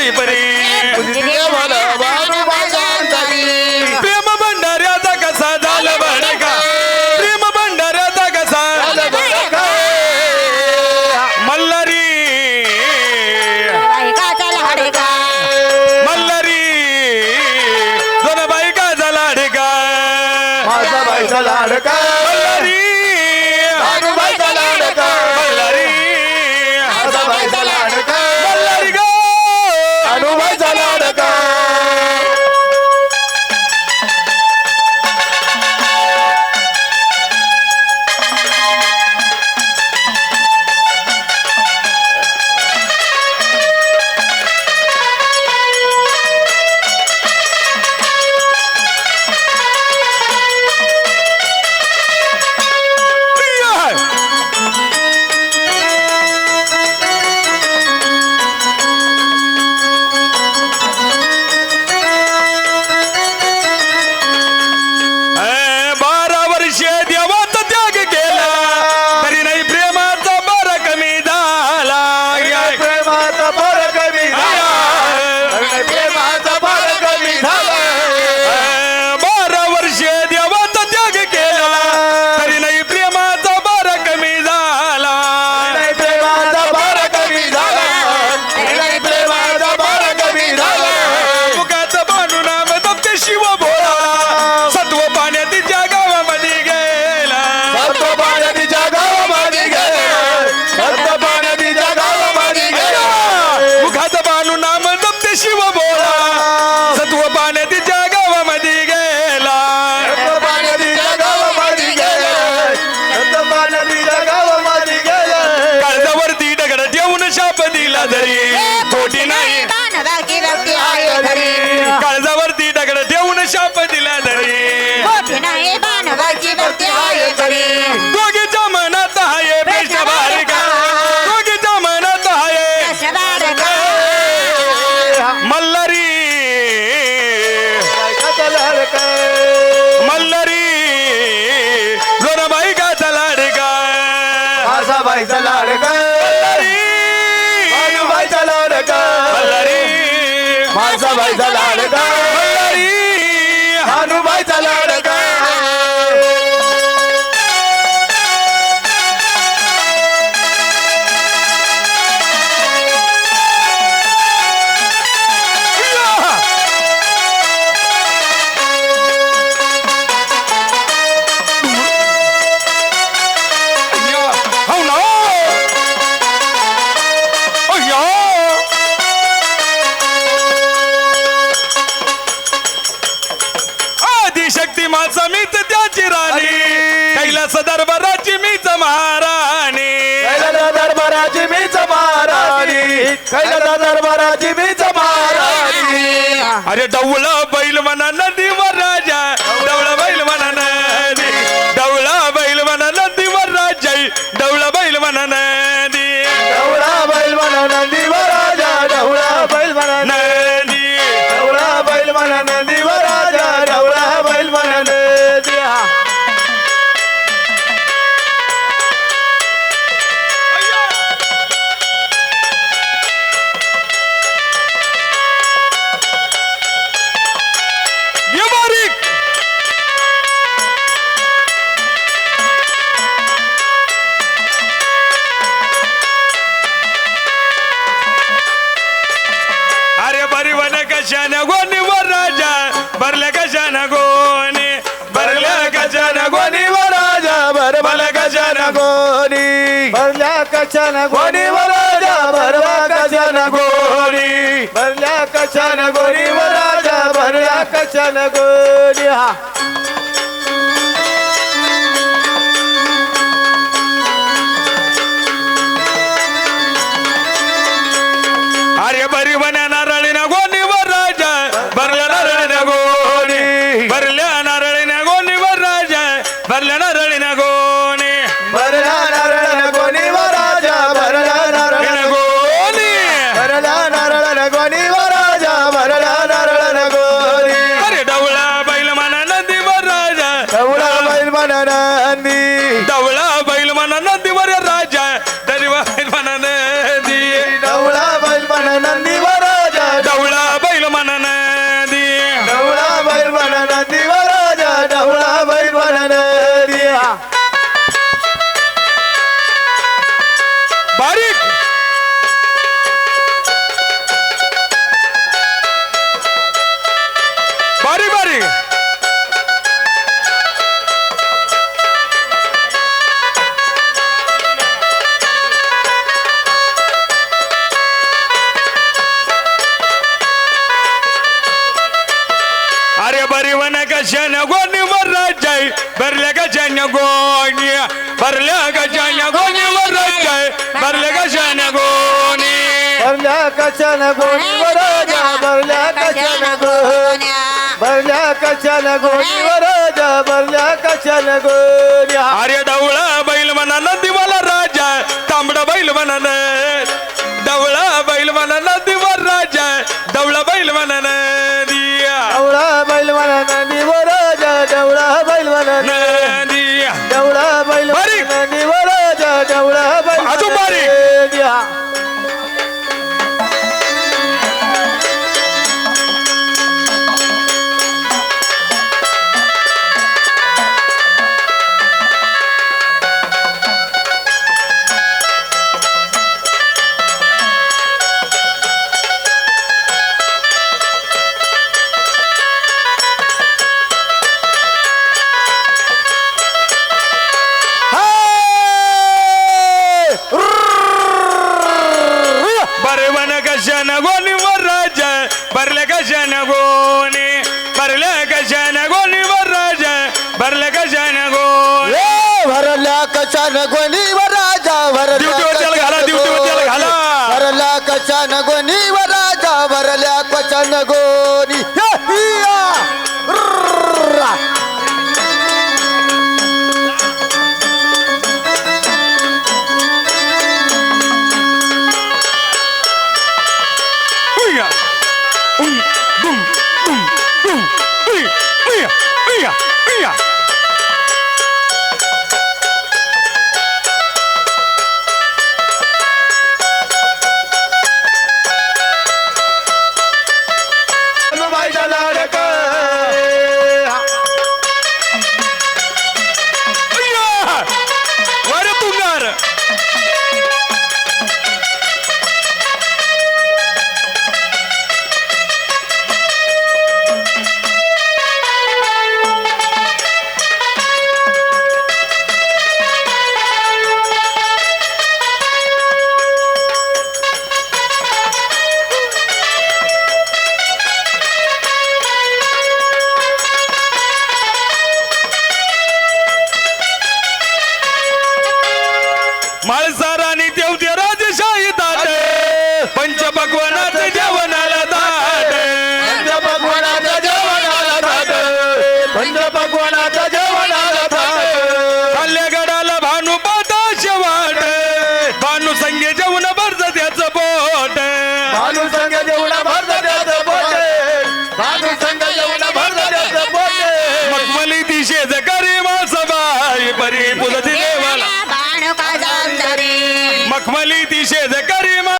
தாய் பரே माझा भाईचा लाडका. हनुमाईचा लाडका. कैलास दरबाराची मीच महाराणी. कैलास दरबाराची मीच महाराणी. कैलास दरबाराची मीच महाराणी. अरे डवळ बैल म्हणा नदीवर राजा डवळ बैल म्हणा नदी. डवळ बैल म्हणा नदीवर राजा डवळ बैल म्हणा नदी. डवळ बैल म्हणा नदीवर राजा डवळ बैल म्हणा नदी. डवळ बैल म्हणा नदी. गोरी भरल्या कशान गोरी वराजा भरला कशान गोरी भरल्या कशान गोरी वराजा भरल्या कशान गोरी हा. बारीक। बारी बारी अरे बरीवन कशन गोणी वर जाई भरल्या कशन गोणी भरल्या कशन भरल्या कशान गोणीवर राजा भरल्या कशान गोणी भरल्या कशान गोणीवर राजा भरल्या कशान गोण्या? अरे डवळा बैल म्हणा नंदीवाला राजा तांबडा बैल म्हणा डवळा बैल म्हणा कशान गोणीवर राजा भरल्या कशान गोणी ए, भरल्या कशान गोणीवर राजा भरल्या ड्युटीवर घाला, ड्युटीवर घाला. गोणी. भरल्या कशान गोणीवर राजा भरल्या कशान गोणी आणि तेवते राजशाही ताट पंचपक्वानाचं जेवणाला ताट पंचपक्वान्नाचं जेवणाला थाट. पंचपक्वान्नाचं जेवणाला थाट. खाल्ल्या गडाला भानू पाता शेवाट भानू संगे जेवण भरत त्याचं पोट भानू संग जेवणा भरत त्याचं पोटे. भानू संग जेवणा भरत त्याचं पोटे. मखमली दिशे जकारी मासबाई परी पुलती নিষেধ করিমা